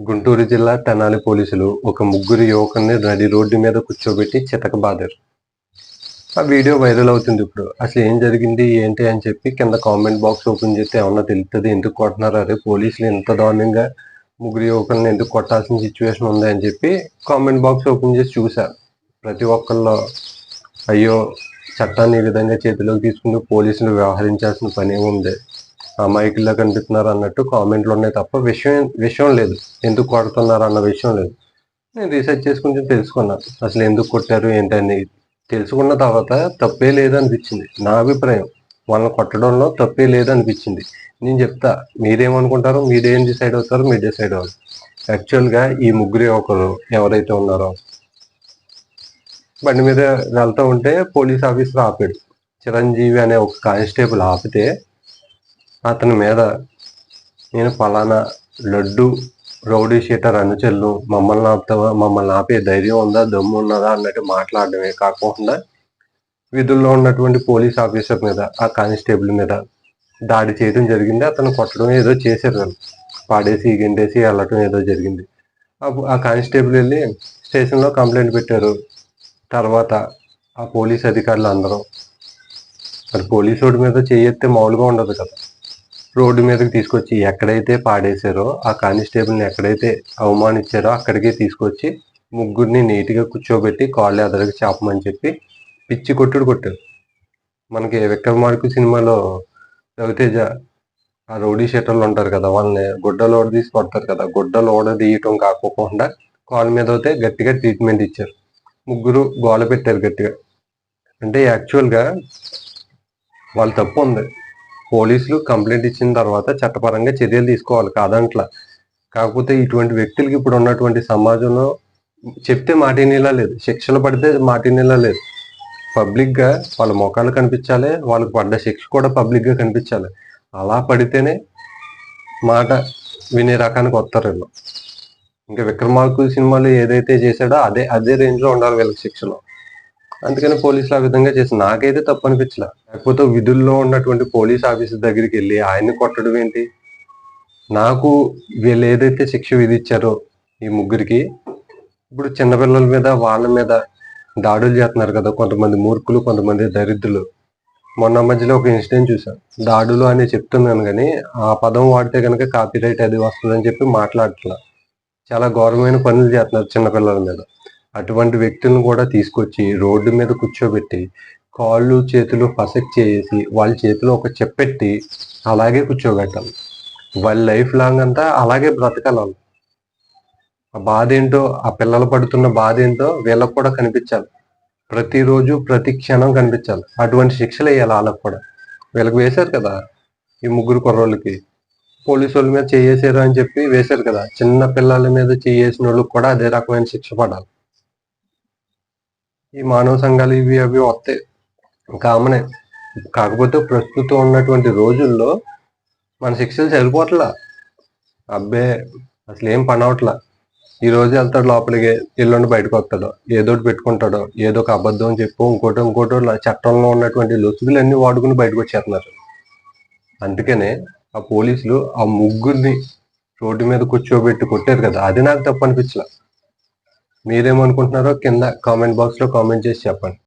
గుంటూరు జిల్లా తెనాలి పోలీసులు ఒక ముగ్గురు యువకుల్ని నడి రోడ్డు మీద కూర్చోబెట్టి చితకబాదారు ఆ వీడియో వైరల్ అవుతుంది ఇప్పుడు. అసలు ఏం జరిగింది ఏంటి అని చెప్పి కింద కామెంట్ బాక్స్ ఓపెన్ చేస్తే ఏమన్నా తెలుస్తుంది ఎందుకు కొట్టినారు అరే పోలీసులు ఎంత దారుణంగా ముగ్గురు యువకుల్ని ఎందుకు కొట్టాల్సిన సిచ్యువేషన్ ఉంది అని చెప్పి కామెంట్ బాక్స్ ఓపెన్ చేసి చూసా. ప్రతి ఒక్కళ్ళు అయ్యో చట్టాన్ని ఈ విధంగా చేతిలోకి తీసుకుని పోలీసులు వ్యవహరించాల్సిన పని ఉంది అమాయకుల్లా కనిపిస్తున్నారు అన్నట్టు కామెంట్లు ఉన్నాయి తప్ప విషయం విషయం లేదు. ఎందుకు కొడుతున్నారు అన్న విషయం లేదు. నేను రీసెర్చ్ చేసి కొంచెం తెలుసుకున్నాను అసలు ఎందుకు కొట్టారు ఏంటని తెలుసుకున్న తర్వాత తప్పే లేదు అనిపించింది నా అభిప్రాయం వాళ్ళని కొట్టడంలో తప్పే లేదు అనిపించింది నేను చెప్తా మీరేమనుకుంటారో మీరేం డిసైడ్ అవుతారో మీరు డిసైడ్ అవ్వాలి. యాక్చువల్గా ఈ ముగ్గురు ఒకరు ఎవరైతే ఉన్నారో. బండి మీద వెళ్తూ ఉంటే పోలీస్ ఆఫీసర్ ఆపాడు. చిరంజీవి అనే ఒక కానిస్టేబుల్ ఆపితే అతని మీద నేను పలానా లడ్డు రౌడీ షీటర్ అనుచెల్లు మమ్మల్ని ఆపుతావా మమ్మల్ని ఆపే ధైర్యం ఉందా దమ్ము ఉన్నదా అన్నట్టు మాట్లాడడమే కాకుండా విధుల్లో ఉన్నటువంటి పోలీస్ ఆఫీసర్ మీద ఆ కానిస్టేబుల్ మీద దాడి చేయడం జరిగింది. అతను కొట్టడం ఏదో చేశారు. పాడేసి గిండేసి వెళ్ళటం ఏదో జరిగింది. అప్పుడు ఆ కానిస్టేబుల్ వెళ్ళి స్టేషన్లో కంప్లైంట్ పెట్టారు. తర్వాత ఆ పోలీస్ అధికారులు అందరూ మరి పోలీసు వాడి మీద చేయెత్తే మామూలుగా ఉండదు కదా. రోడ్డు మీదకి తీసుకొచ్చి ఎక్కడైతే పాడేశారో ఆ కానిస్టేబుల్ని ఎక్కడైతే అవమానించారో అక్కడికే తీసుకొచ్చి ముగ్గురిని నీట్గా కూర్చోబెట్టి కాళ్ళు ఎదరికి చేపమని చెప్పి పిచ్చి కొట్టుడు కొట్టారు. మనకి విక్రమార్కు సినిమాలో రవితేజ ఆ రౌడీ షెటర్లు ఉంటారు కదా వాళ్ళని గుడ్డలు ఓడ తీసి కొడతారు కదా గుడ్డలు ఓడ తీయటం కాకోకుండా కాళ్ళ మీద అయితే గట్టిగా ట్రీట్మెంట్ ఇచ్చారు. ముగ్గురు గోల పెట్టారు గట్టిగా. అంటే యాక్చువల్గా వాళ్ళ తప్పు ఉంది. పోలీసులు కంప్లైంట్ ఇచ్చిన తర్వాత చట్టపరంగా చర్యలు తీసుకోవాలి కాదంట్లా. కాకపోతే ఇటువంటి వ్యక్తులకి ఇప్పుడు ఉన్నటువంటి సమాజంలో చెప్తే మాటినేలా లేదు. శిక్షలు పడితే మాటినేలా లేదు. పబ్లిక్గా వాళ్ళ ముఖాలు కనిపించాలి వాళ్ళకి పడ్డ శిక్ష కూడా పబ్లిక్గా కనిపించాలి. అలా పడితేనే మాట వినే రకానికి వస్తారు వీళ్ళు. ఇంకా విక్రమార్కు సినిమాలు ఏదైతే చేశాడో అదే అదే రేంజ్లో ఉండాలి వీళ్ళకి శిక్షలో అందుకని పోలీసులు ఆ విధంగా చేసి నాకైతే తప్పు అనిపించలే. లేకపోతే విధుల్లో ఉన్నటువంటి పోలీస్ ఆఫీసర్ దగ్గరికి వెళ్ళి ఆయన్ని కొట్టడం ఏంటి? నాకు వీళ్ళు ఏదైతే శిక్ష విధించారో ఈ ముగ్గురికి ఇప్పుడు చిన్నపిల్లల మీద వాళ్ళ మీద దాడులు చేస్తున్నారు కదా కొంతమంది మూర్ఖులు కొంతమంది దరిద్రులు. మొన్న మధ్యలో ఒక ఇన్సిడెంట్ చూసాను దాడులు అని చెప్తున్నాను కానీ ఆ పదం వాడితే కనుక కాపీరైట్ అది వస్తుందని చెప్పి మాట్లాడట్లా చాలా ఘోరమైన పనులు చేస్తున్నారు చిన్నపిల్లల మీద. అటువంటి వ్యక్తులను కూడా తీసుకొచ్చి రోడ్డు మీద కూర్చోబెట్టి కాళ్ళు చేతులు పసక్ చేసి వాళ్ళ చేతిలో ఒక చెప్పెట్టి అలాగే కూర్చోబెట్టాలి వాళ్ళ లైఫ్ లాంగ్ అంతా అలాగే బ్రతకాలి ఆ బాధ ఏంటో ఆ పిల్లలు పడుతున్న బాధ ఏంటో వీళ్ళకి కూడా కనిపించాలి. ప్రతిరోజు ప్రతి క్షణం కనిపించాలి. అటువంటి శిక్షలు వేయాలి వాళ్ళకి కూడా. వీళ్ళకి వేశారు కదా ఈ ముగ్గురు కుర్రోళ్ళకి. పోలీసు వాళ్ళ మీద చేయేసారు అని చెప్పి వేశారు కదా చిన్న పిల్లల మీద చేయేసిన వాళ్ళకి కూడా అదే రకమైన శిక్ష పడాలి. ఈ మానవ సంఘాలు ఇవి అవి వస్తాయి. కామనే. కాకపోతే ప్రస్తుతం ఉన్నటువంటి రోజుల్లో మన శిక్షలు సరిపోవట్లా. అబ్బే అసలు ఏం పని అవట్లా ఈ రోజు వెళ్తాడు లోపలికి ఎల్లుండి బయటకు వస్తాడు. ఏదో ఒకటి పెట్టుకుంటాడు. ఏదో ఒక అబద్ధం చెప్పు ఇంకోటి ఇంకోటి చట్టంలో ఉన్నటువంటి లొసుగులన్నీ వాడుకుని బయటకు వచ్చేస్తున్నారు. అందుకనే ఆ పోలీసులు ఆ ముగ్గురిని రోడ్డు మీద కూర్చోబెట్టి కొట్టారు కదా. అది నాకు తప్పు అనిపించలే. మీరేమనుకుంటున్నారో కింద కామెంట్ బాక్స్లో కామెంట్ చేసి చెప్పండి.